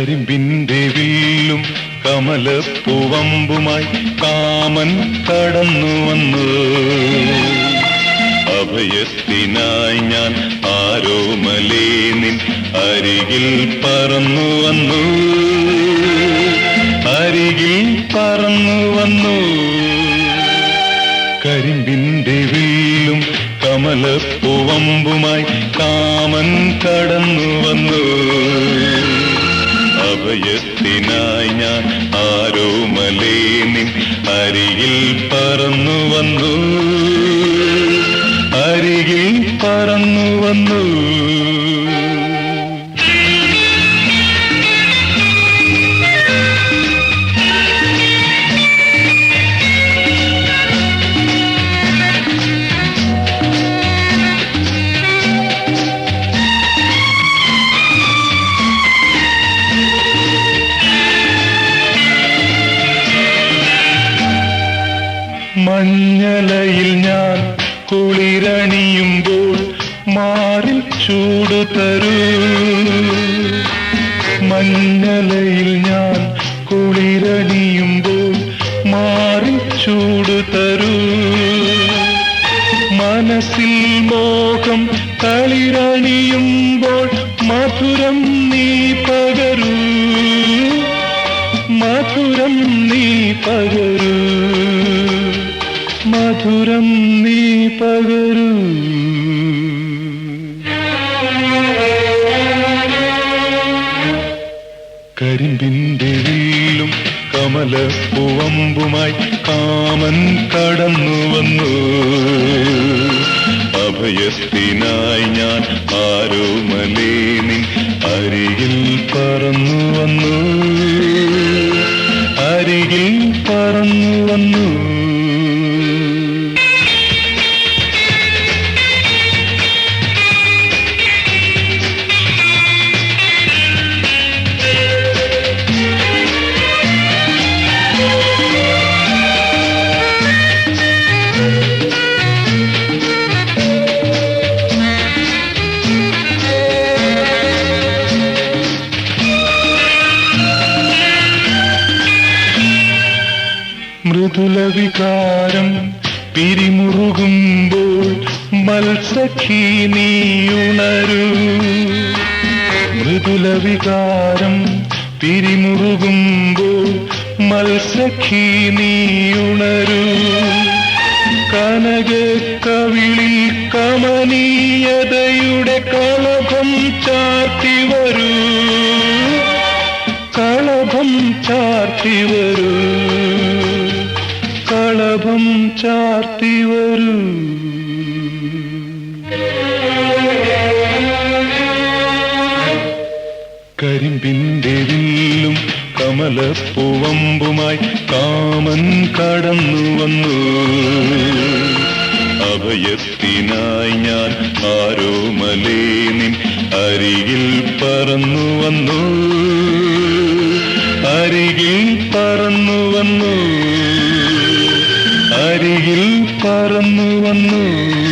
കരിമ്പിന്റെ വില്ലും കമലപ്പൂവമ്പുമായി കാമൻ കടന്നു വന്നു. അഭയത്തിനായി ഞാൻ ആരോമലേനിൻ അരികിൽ പറന്നു വന്നു. അരികിൽ പറന്നു വന്നു. കരിമ്പിന്റെ വീലും കമലപ്പൂവമ്പുമായി കാമൻ കടന്നു വന്നു. അഭയത്തിനായി ഞാൻ ആരോ നിൻ അരികിൽ പറന്നു വന്നു. അരികിൽ പറന്നു വന്നു. മഞ്ഞലയിൽ ഞാൻ കുളിരണിയുമ്പോൾ മാറിൽ ചൂട് തരൂ. മഞ്ഞലയിൽ ഞാൻ കുളിരണിയുമ്പോൾ മാറി ചൂട് തരൂ. മനസ്സിൽ മോഹം തളിരണിയുമ്പോൾ മധുരം നീ പകരൂ. മധുരം നീ പകരൂ. മധുരം നീ പകരൂ. കരിമ്പിന്റെ കമല പൂവമ്പുമായി കാമൻ കടന്നു വന്നു. അഭയത്തിനായി ഞാൻ ആരോ നിൻ അരികിൽ പറന്നു വന്നു. അരികിൽ പറന്നു വന്നു. മൃദുല വികാരം പിരിമുറുകുമ്പോൾ മത്സഖി നീയുണരൂ. മൃദുല വികാരം പിരിമുറുകുമ്പോൾ മത്സഖി നീയുണരൂ. കനക കവിളി കമനീയതയുടെ കളഭം ചാർത്തി വരൂ കളഭം ചാർത്തി വരൂ ചാർത്തി വരൂ. കരിമ്പിന്റെ വില്ലും കമലപ്പൂവമ്പുമായി കാമൻ കടന്നു വന്നു. അഭയത്തിനായി ഞാൻ ആരോ മലേനിൻ അരികിൽ പറന്നു വന്നു. അരികിൽ പറന്നു വന്നു. പറന്നു വന്നു.